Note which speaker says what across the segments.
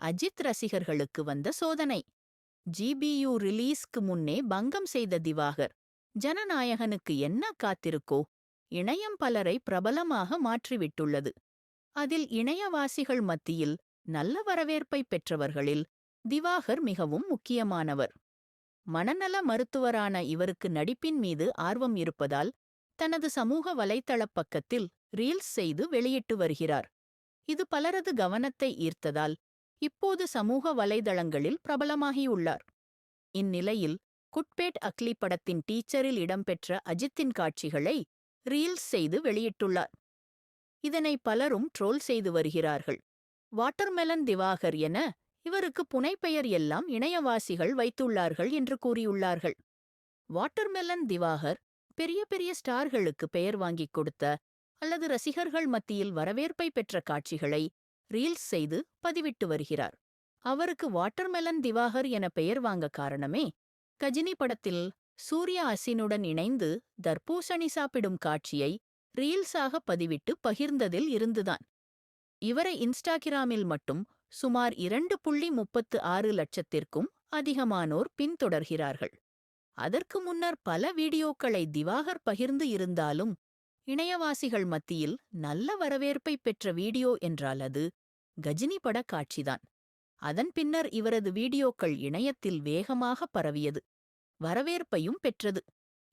Speaker 1: அஜித் ரசிகர்களுக்கு வந்த சோதனை. ஜிபியு ரிலீஸ்க்கு முன்னே பங்கம் செய்த திவாகர் ஜனநாயகனுக்கு என்ன காத்திருக்கோ? இணையம் பலரை பிரபலமாக மாற்றிவிட்டுள்ளது. அதில் இணையவாசிகள் மத்தியில் நல்ல வரவேற்பை பெற்றவர்களில் திவாகர் மிகவும் முக்கியமானவர். மனநல மருத்துவரான இவருக்கு நடிப்பின் மீது ஆர்வம் இருப்பதால் தனது சமூக வலைத்தளப் பக்கத்தில் ரீல்ஸ் செய்து வெளியிட்டு வருகிறார். இது பலரது கவனத்தை ஈர்த்ததால் இப்போது சமூக வலைதளங்களில் பிரபலமாகியுள்ளார். இந்நிலையில் குட்பேட் அக்லி படத்தின் டீச்சரில் இடம்பெற்ற அஜித்தின் காட்சிகளை ரீல்ஸ் செய்து வெளியிட்டுள்ளார். இதனை பலரும் ட்ரோல் செய்து வருகிறார்கள். வாட்டர்மெலன் திவாகர் என இவருக்கு புனைப்பெயர் எல்லாம் இணையவாசிகள் வைத்துள்ளார்கள் என்று கூறியுள்ளார்கள். வாட்டர்மெலன் திவாகர் பெரிய பெரிய ஸ்டார்களுக்கு பெயர் வாங்கிக் கொடுத்த அல்லது ரசிகர்கள் மத்தியில் வரவேற்பை பெற்ற காட்சிகளை ரீல்ஸ் செய்து பதிவிட்டு வருகிறார். அவருக்கு வாட்டர்மெலன் திவாகர் என பெயர் வாங்க காரணமே கஜினி படத்தில் சூர்யா அசினுடன் இணைந்து தர்பூசணி சாப்பிடும் காட்சியை ரீல்ஸாக பதிவிட்டு பகிர்ந்ததில் இருந்துதான். இவரை இன்ஸ்டாகிராமில் மட்டும் சுமார் இரண்டு புள்ளி முப்பத்து ஆறு லட்சத்திற்கும் அதிகமானோர் பின்தொடர்கிறார்கள். அதற்கு முன்னர் பல வீடியோக்களை திவாகர் பகிர்ந்து இருந்தாலும் இணையவாசிகள் மத்தியில் நல்ல வரவேற்பை பெற்ற வீடியோ என்றால் அது கஜினி பட காட்சிதான். அதன் பின்னர் இவரது வீடியோக்கள் இணையத்தில் வேகமாக பரவியது. வரவேற்பையும் பெற்றது.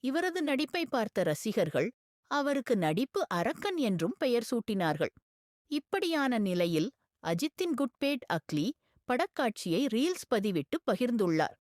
Speaker 1: இவரது நடிப்பை பார்த்த ரசிகர்கள் அவருக்கு நடிப்பு அரக்கன் என்றும் பெயர் சூட்டினார்கள். இப்படியான நிலையில் அஜித்தின் குட்பேட் அக்லி படக்காட்சியை ரீல்ஸ் பதிவிட்டு பகிர்ந்துள்ளார்.